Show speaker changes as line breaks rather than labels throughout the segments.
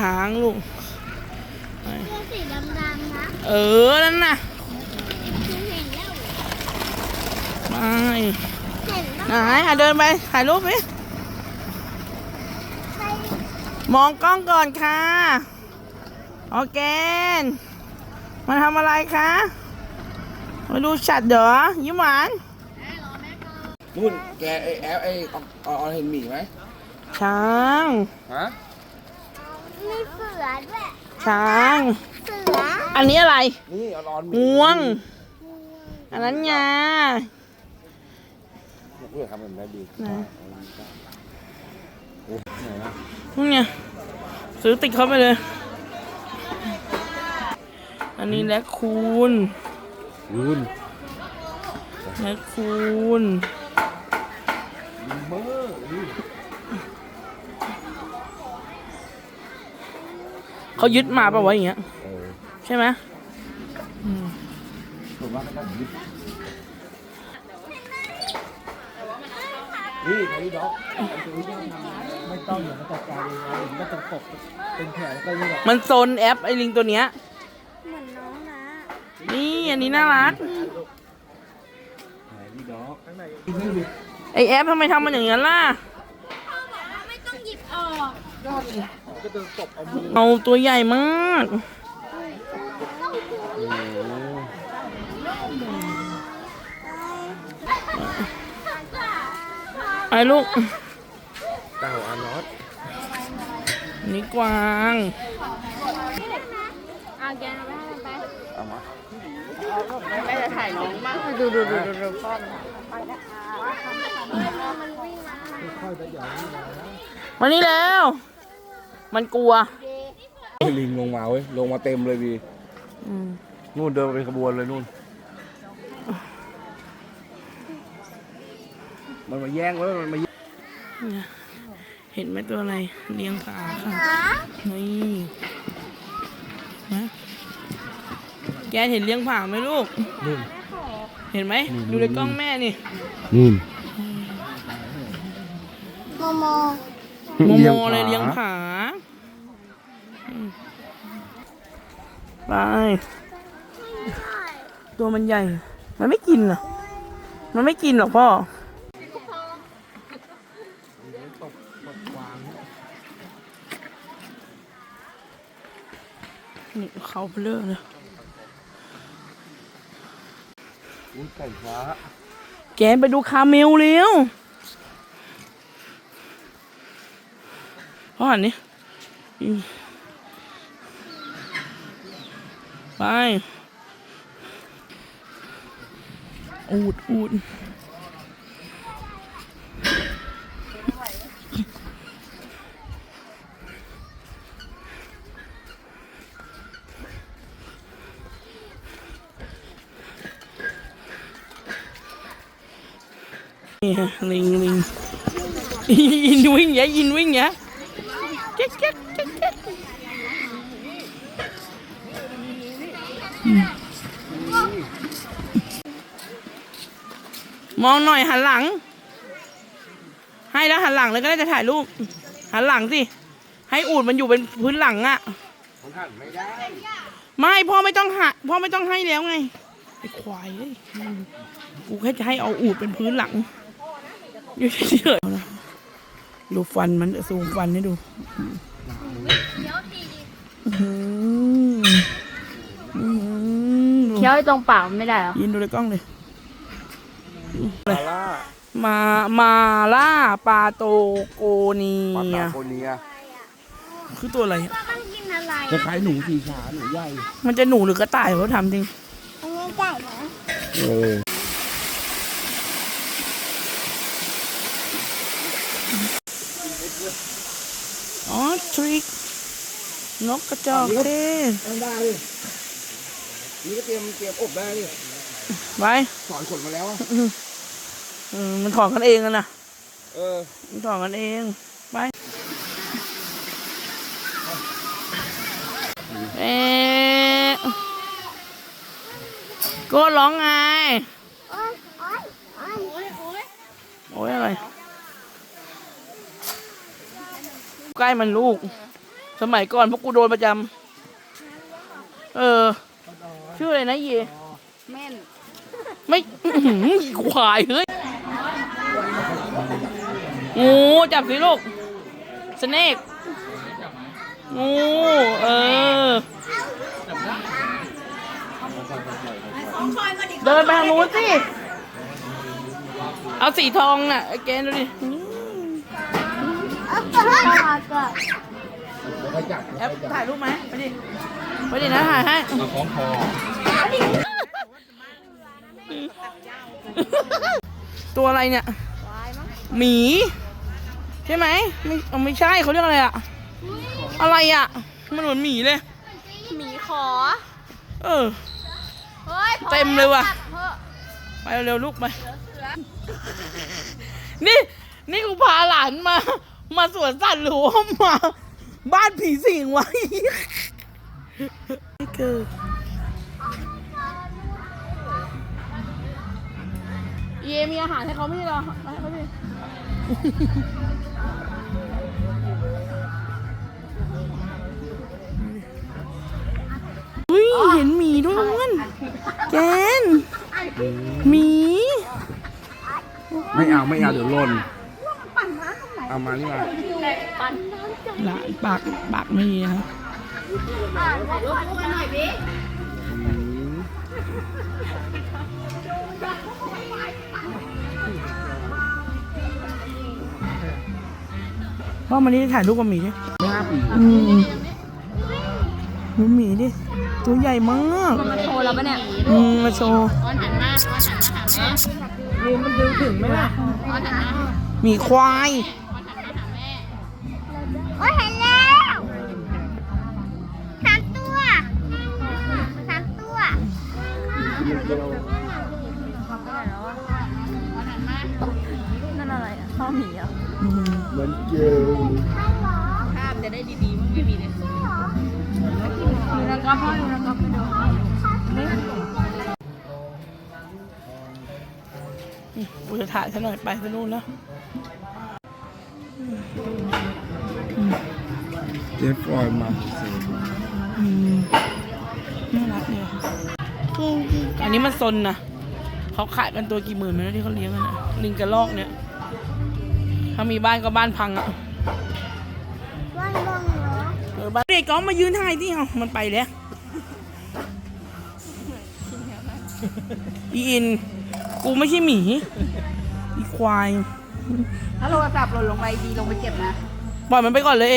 ช้างลูก
เสื้อสีดำๆนะ
เออ นั่นน่ะ
คือเห็นแล้ว
ไป
เห็นแล้ว
ไหนอะเดินไป ถ่ายรูปไหม
ใช่
มองกล้องก่อนค่ะ โอเคมาทำอะไรคะมาดูฉัดเหรอยิ้มหวาน
นู่นแกไอแอลไอออกออกเห็นหมีไหม
ช้าง
ฮะ
มีเสือด้วย
ช้าง
เสือ
อันนี้อะไร
นี่ออนหมี
งวง อันนั้นงา
เพื่อทำแบบนั้นดี
ไหน
โอ้ไหนนะ
นี่ไงซื้อติดเข้าไปเลย อันนี้แลคคูน
รูน
แลคคูน
เบอร์
เขายึดมาปะวะอย่างเงี้ย
เออ
ใช่ไหม
ผมว่าก็ต้องยึดนี่ไอ้ด็อกไม่ต้องอย่ามาจัดการเองนะผมก็ต้องตกเป็นแผลแล้วก็นี่แหละ
มันโซนแอปไอ้ลิงตัวเนี้ย
เหมือนน้องนะ
นี่อันนี้น่ารัก
แผลนี่ด็อกข้างในนี่ดิ
ไอแอปทำไมทำมันอย่างนั้นล่ะ
ไม่ต้องหยิบออก
ก็จะตบเอามือ
เอาตัวใหญ่มากไอ้ลูก
เต่าอานอส
นี่กวาง
เอาแกนไปไป
เอามา
แม่จะถ่ายน้องมากดูดูดูดูดูพ่อ
มันวิ่งมา
มานี่แล้ว มันกลัว
ลิงลงมาเว้ยลงมาเต็มเลยดี
อืม
นู่นเดินเป็นขบวนเลยนู่น มันมาแย่งไว้มันมาแย่ง
เห็นไหมตัวอะไรเลี้ยงผาค่ะนี่นะแกเห็นเลี้ยงผาไหมลูก
นู่น
เห็นไหมดูในกล้องแม่นี่
นู่น
โมโม
โมโมเลยเลี้ยงผาอืม ไป ตัวมันใหญ่ มันไม่กินเหรอ มันไม่กินหรอกพ่อนี่เขาเบลอเลย
อุ้ยไก่ฟ้า
แกไปดูคาเมลเร็วพ่อหันนี่อืม ไปอูดอูดนี่ฮะลิงลิงยินวิ่งอย่ายินวิ่งอย่าแก๊กแก๊ก มองหน่อยหันหลัง ให้แล้วหันหลังเลยก็ได้จะถ่ายรูป หันหลังสิ ให้อูดมันอยู่เป็นพื้นหลังอะ
มันหันไม่ได้
ไม่พ่อไม่ต้องหาพ่อไม่ต้องให้แล้วไงไอ้ควายเอ้ยอืมกูแค่จะให้เอาอูดเป็นพื้นหลัง อยู่เฉยๆเอานะดูฟันมันซูมฟันให้ดูอื้อหืออื้อหือ
เคี้ยวไอ้ตรงปากมันไม่ได้เหรอ
ยินดูในกล้องเลย
ปลาล่า
มามาล่าปลาโตโกเนี
ปลายตาโคเนีย
คือตัวอะไรอะ
ต้องกินอะไร
คล้ายๆหนูสีขาหนูใหญ่
มันจะหนูหรือกระต่ายวะทำจริง
อันนี้ใหญ่นะ
เออ
อ๋อทริกนกกระจอกเทศ
ทำได้ดินี่ก็เตรียมเตรียมอบได้ดิ
ไป
สอนขนมาแล้วอะ
เออมันถอนกันเองกันนะ
เออ
มันถอนกันเองไปเอ๊ะโก็ร้องไง
โอ๊ยโอ๊ยโอ๊ยโอ๊ย
โอ้ยอะไร ใกล้มันลูก สมัยก่อนพวกกูโดนประจำเออ ชื่ออะไรนะเย
แม่น
ไม่อื้อหือควายเฮ้ยงูจับสิลูกสเนกงูเออ เดินไปทางนู้นสิ เอาสีทองน่ะไอ้เกณฑ์ดูดิแอปถ่ายรูปไหมไปดิ ไปดินะถ่ายให้
มาคล้องคอ
ตัวอะไรเนี่ยหมีใช่ไหมไม่เอาไม่ใช่เขาเรียกอะไรอะอะไรอะมันเหมือนหมีเลย
หมีขอ
เออ
เฮ้ยพอ
เต็มเลยว่ะ
เถอะ
ไปเร็วๆลูกไปนี่นี่กูพาหลานมา มาสวนสัตว์หรือว่ามา บ้านผีสิงไว้ไม่เกิ เยมีอาหารให้เขาไม่ใช่เหรอมาให้เขาดิอุ้ยเห็นหมีด้วยนู่นแกนหมี
ไม่เอาไม่เอาเดี๋ยวหล่นเอามานี่มา
หลานปากปากไม่ดีนะครับ พ่อมานี่ถ่ายรูปกับหมีดิ
ห้าปี
อืมดูหมีดิ ตัวใหญ่มาก
มาโชว์เราปะเนี่ย
อืมมาโชว์
ออนหันมาออนหันมาหาแม่
นี่มันดูถึงไหมล่ะ
ออนหันมา
หมีควาย
โอ้ยเห็นแล้วสามตัวสามตัว
อะไรอะพ่อหมีอะ
ม
เหมือนเจล
ภาพจะได้ดีๆมันไม่มีเลยดูนะครับพ่อดูนะครับไปดู
กูจะถ่ายซะหน่อยไปซะนู่นนะ
เจฟฟอยมาสิ
อืมน่ารักเนี่ยอันนี้มันซนนะเขาขายกันตัวกี่หมื่นไหมที่เขาเลี้ยงกันนะลิงกระลอกเนี่ย ถ้ามีบ้านก็บ้านพังอะ
ว่างบ้างเหรอ
เออบ้านเด็กก้องมายืนถ่ายที่เอามันไปแล้วอีอิน กูไม่ใช่หมี อีควาย
ถ้าโทรศัพท์หล่นลงไปดีลงไปเก็บนะ
ปล่อยมันไปก่อนเลยเอ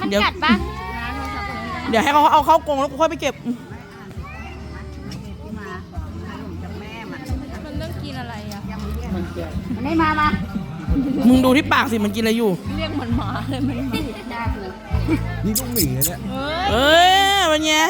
มัน
เดี๋ยว
กัดปะ
เดี๋ยวให้เขาเอาเข้ากรงแล้วกูค่อยไปเก็บ
มันต้องกินอะไรอะ มันไม่มามา
มึงดูที่ปากสิมันกินอะไรอยู่
เรียกมันมาเลยมันไม่ได้กู
นี่ลูกหมีนะเนี่ย
เอ้ยมันเนี้ย